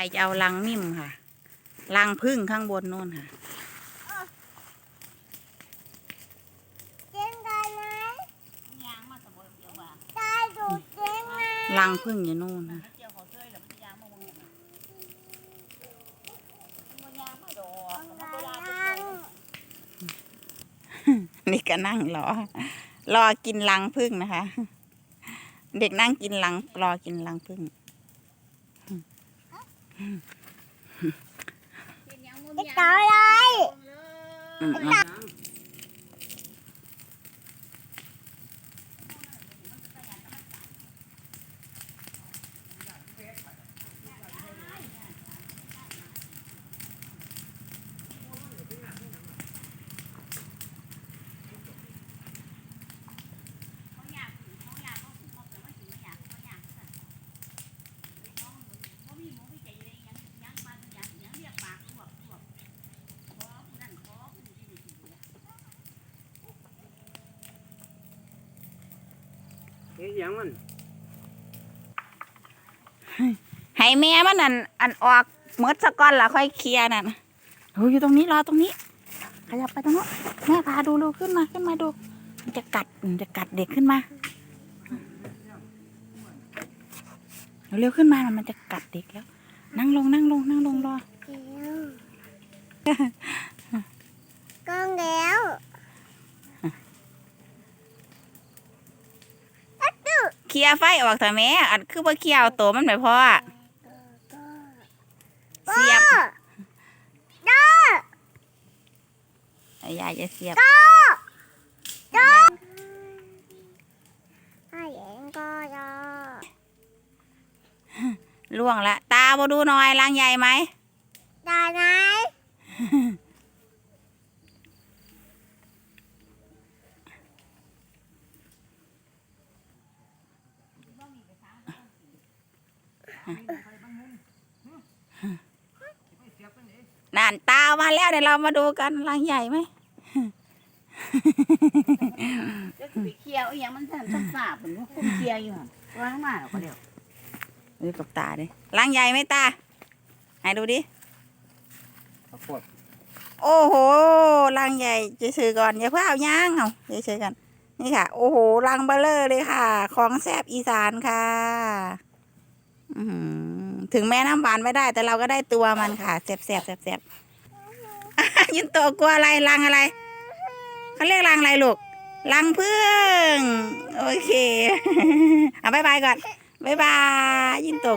ายจะเอาลังนิ่มค่ะ ลังพึ่งข้างบนนู่นค่ะเจ๊งกันไหมยางมาสมบูรณ์เดียวว่าตาดูเจ๊งไหมลังพึ่งอยู่นู่นค่ะเจียวเขาเจ้ยแล้วมันยางมาวงมันยางมาดอกมันก็ยางยังนี่ก็นั่งรอ รอกินลังพึ่งนะคะ เด็กนั่งกินลังรอกินลังพึ่ง ไอ้ต่ออะไรอืมเอา เฮ้ยยังมันให้แม่มันอันอันออกเมดสะก้อนละค่อยเคลียร์น่ะโอ้ยอยู่ตรงนี้รอตรงนี้ ขยับไปตรงโนู้นแม่พาดูดูขึ้นมาขึ้นมาดู มันจะกัดมันจะกัดเด็กขึ้นมาเร็วๆขึ้นมาน่ะมันจะกัดเด็กแล้ว นั่งลงนั่งลงนั่งลงรอกองแล้ว เคลียร์ไฟออกเถอะแม่อันคือว่าเคลียร์เอาตัวมันไม่พออเสียบก็ไอ้ยายจะเสียบก็ไอ้เองก็รอล่วงละ ตาบดูหน่อยรังใหญ่ไหมได้ไหม นั่นตามาแล้วเดี๋ยวเรามาดูกันรังใหญ่ไหมจะไปเคลียร์อีหยังมันสั่นสักสาบเหมือนว่าคุณเคลียร์อยู่หั่นวางมาแล้วก็เดี๋ยวดูกับตาดิรังใหญ่ไหมตาให้ดูดิข้าวโพดโอ้โหรังใหญ่เฉยๆก่อนอย่าเพิ่งเอาย่างเอาเฉยๆกันนี่ค่ะ โอ้โหรังเบลเลอร์เลยค่ะ ของแซบอีสานค่ะอื้อหือ ถึงแม้น้ำหวานไม่ได้ แต่เราก็ได้ตัวมันค่ะแสบแสบแสบแสบยินโตกลัวอะไรรังอะไรเขาเรียกรังอะไรลูกรังพึ่งโอเคเอาบายบายก่อนบายบายยินโต